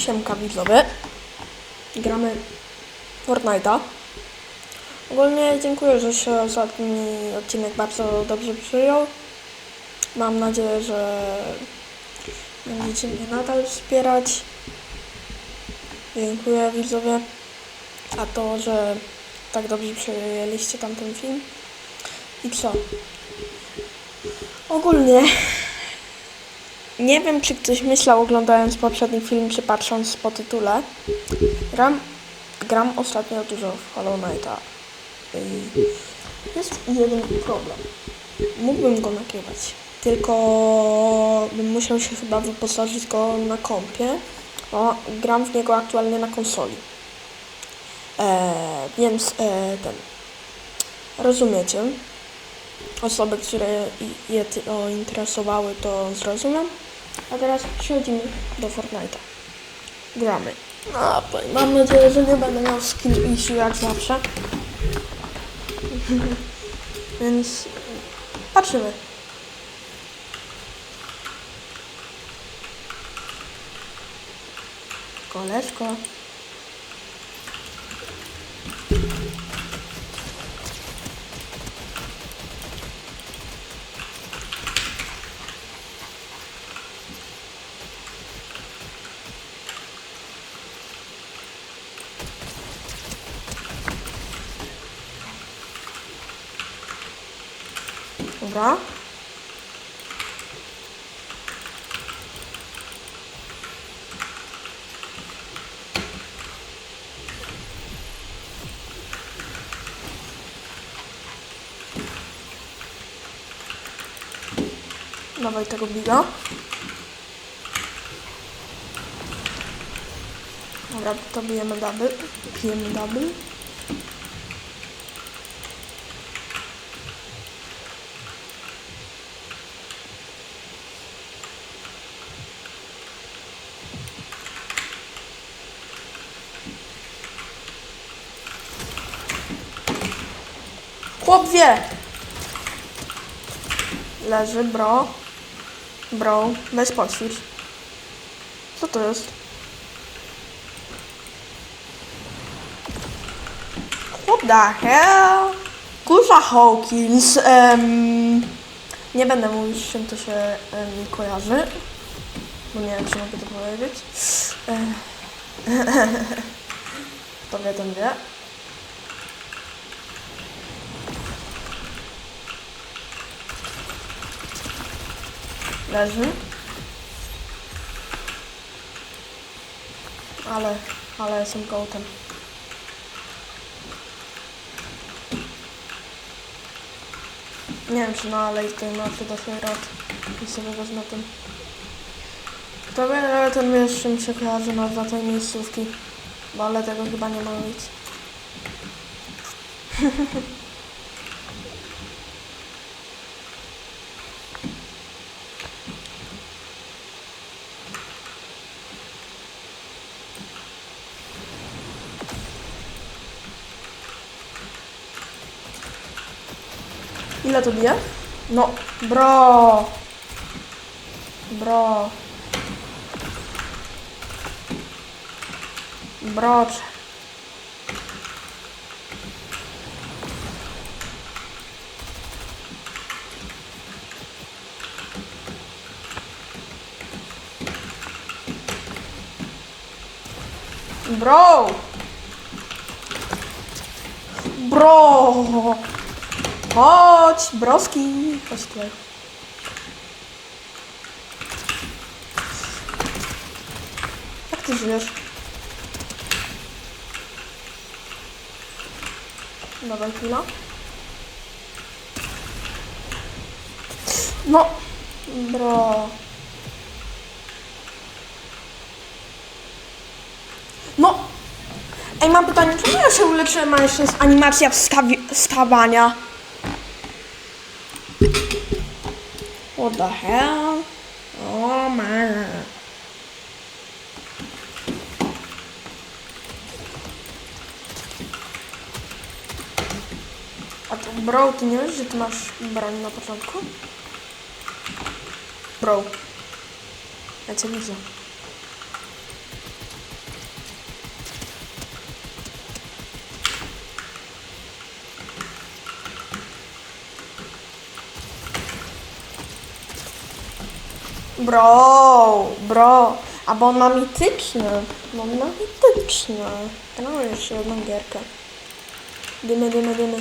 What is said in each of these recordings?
Siemka widzowie. Gramy Fortnite'a. Ogólnie dziękuję, że się ostatni odcinek bardzo dobrze przyjął. Mam nadzieję, że będziecie mnie nadal wspierać. Dziękuję widzowie za to, że tak dobrze przyjęliście tamten film. I co? Ogólnie nie wiem, czy ktoś myślał oglądając poprzedni film, czy patrząc po tytule. Gram, gram ostatnio dużo w Hollow Knighta. Jest jeden problem. Mógłbym go nagrywać, tylko bym musiał się chyba wyposażyć go na kompie, bo gram w niego aktualnie na konsoli. E, więc e, ten. Rozumiecie? Osoby, które je to interesowały, to zrozumiem. A teraz przechodzimy do Fortnite'a. Gramy. No, mam nadzieję, że nie będę miał skill issue jak zawsze. Więc patrzymy. Koleżko. Dobra. Dawaj tego biga. Dobra, to bijemy double. Bijemy double. Chłop wie! Leży, bro. Bro, weź poćwicz. Co to jest? What the hell? Kurwa Hawkins. Um, nie będę mówić, z czym to się em, kojarzy. Bo nie wiem, czy mogę to powiedzieć. Kto wie, ten wie. Leży. Ale, ale jestem gołtem. Nie wiem, czy na alej tej mapy da się rad. I sobie wezmę. Kto wie, ale ten wiesz, czym się kojarzy nazwa tej miejscówki. Bo ale tego chyba nie ma nic. Ile to bije? No, bro. Bro. Brocze. Bro. Bro. Chodź, broski. Chodź tutaj. Jak ty żyjesz? Dawaj chwila. No, bro. No. Ej, mam pytanie, czemu ja się uleczyłem, a jeszcze jest animacja wstawania? What the hell? Oh man. A bro, ty nie wiesz, że ty masz broń na? Bro. Ja cię. Bro, bro. A bo on ma mityczne. Bo on ma mityczne. No jeszcze jedną gierkę. Dymy, dymy, dymy.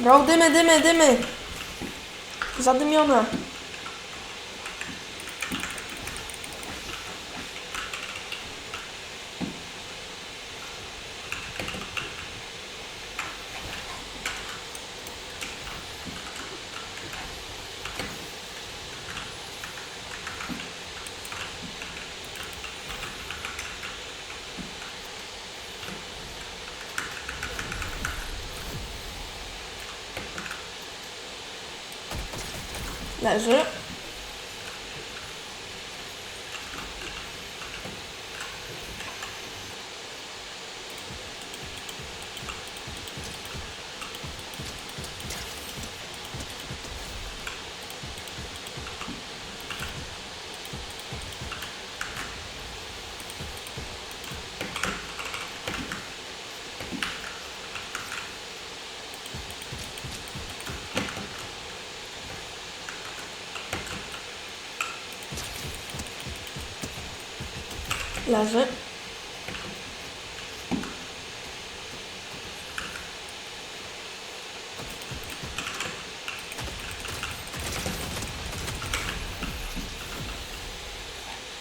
Bro, dymy, dymy, dymy. Zadymione. Leży. Leży.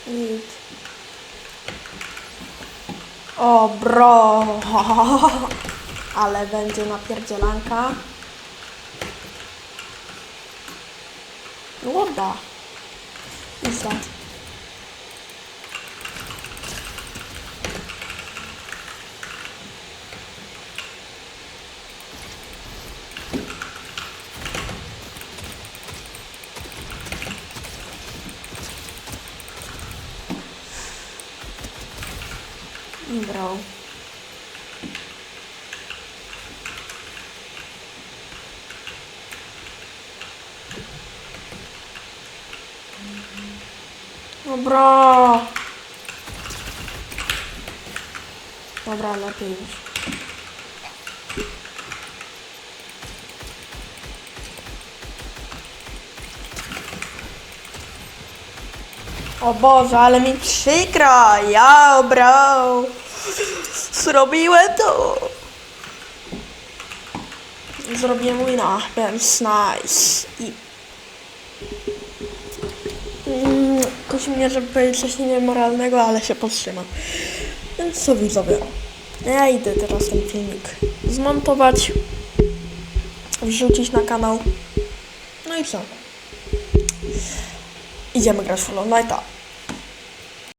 Nic. O, bro. Ale będzie napierdzielanka. Łoda. I sad. Bro. No bro. Dobra, O Boże, ale mi przykro. Ja, bro. Zrobiłem to. Zrobiłem wina, więc nice. I... Mm, kusi mnie, żeby powiedzieć coś niemoralnego, ale się powstrzymam. Więc co widzowie? Ja idę teraz ten filmik zmontować, wrzucić na kanał. No i co? Idziemy grać w Hollow Knighta.